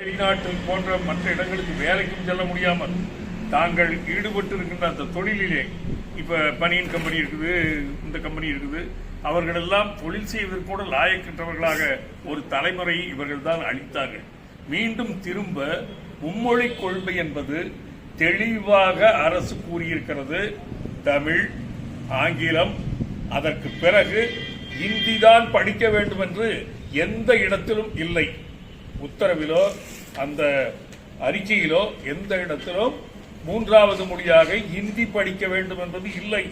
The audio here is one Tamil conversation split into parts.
வெளிநாட்டில் போன்ற மற்ற இடங்களுக்கு வேலைக்கும் செல்ல முடியாமல் தாங்கள் ஈடுபட்டு இருக்கின்ற அந்த தொழிலிலே இப்போ பனியன் கம்பெனி இருக்குது இந்த கம்பெனி இருக்குது அவர்களெல்லாம் தொழில் செய்வதற்கு கூட ஒரு தலைமுறையை இவர்கள் தான் அளித்தார்கள். மீண்டும் திரும்ப மும்மொழி கொள்கை என்பது தெளிவாக அரசு கூறியிருக்கிறது. தமிழ் ஆங்கிலம் அதற்கு பிறகு இந்தி தான் படிக்க வேண்டும் என்று எந்த இடத்திலும் இல்லை. உத்தரவிலோ அந்த அறிக்கையிலோ எந்த இடத்திலும் மூன்றாவது மொழியாக ஹிந்தி படிக்க வேண்டும் என்பது இல்லை.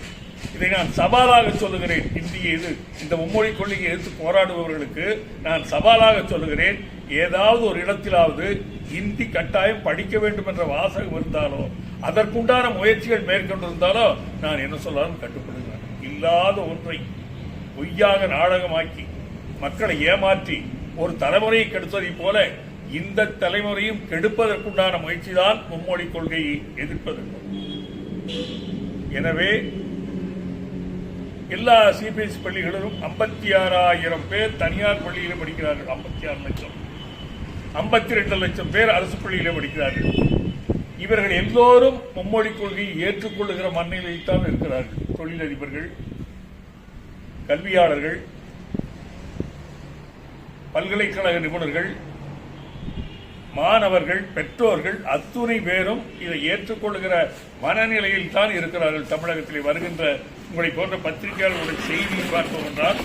இதை நான் சவாலாக சொல்லுகிறேன். இந்திய இது இந்த மும்மொழி கொள்கையை எதிர்த்து போராடுபவர்களுக்கு நான் சவாலாக சொல்லுகிறேன். ஏதாவது ஒரு இடத்திலாவது இந்தி கட்டாயம் படிக்க வேண்டும் என்ற வாசகம் இருந்தாலோ அதற்குண்டான முயற்சிகள் மேற்கொண்டிருந்தாலோ நான் என்ன சொல்லாலும் கட்டுப்படுகிறேன் இல்லாத ஒன்றை பொய்யாக நாடகமாக்கி மக்களை ஏமாற்றி ஒரு தலைமுறையை கெடுத்ததைப் போல இந்த தலைமுறையும் கெடுப்பதற்குண்டான முயற்சிதான் மும்மொழி கொள்கையை எதிர்ப்பது. எனவே எல்லா சிபிஎஸ்இ பள்ளிகளிலும் ஐம்பத்தி ஆறாயிரம் பேர் தனியார் பள்ளியிலே படிக்கிறார்கள். ஐம்பத்தி ஆறு லட்சம். ஐம்பத்தி ரெண்டு லட்சம் பேர் அரசு பள்ளியிலே படிக்கிறார்கள். இவர்கள் எல்லோரும் மும்மொழி கொள்கையை ஏற்றுக்கொள்ளுகிற மண்ணிலைத்தான் இருக்கிறார்கள். தொழிலதிபர்கள் கல்வியாளர்கள் பல்கலைக்கழக நிபுணர்கள் மாணவர்கள் பெற்றோர்கள் அத்துணை பேரும் இதை ஏற்றுக்கொள்கிற மனநிலையில் தான் இருக்கிறார்கள். தமிழகத்திலே வருகின்ற உங்களை போன்ற பத்திரிகையாளர்களுடைய செய்தியை பார்த்தோம் என்றால்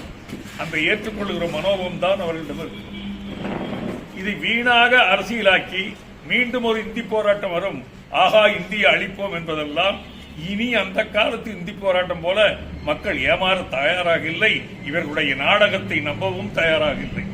அந்த ஏற்றுக்கொள்கிற மனோபம் தான் அவர்களிடம் இருக்கு இதை வீணாக அரசியலாக்கி மீண்டும் ஒரு இந்தி போராட்டம் வரும். ஆகா இந்தியை அழிப்போம் என்பதெல்லாம் இனி அந்த காலத்து இந்தி போராட்டம் போல மக்கள் ஏமாற தயாராக இல்லை. இவர்களுடைய நாடகத்தை நம்பவும் தயாராக இல்லை.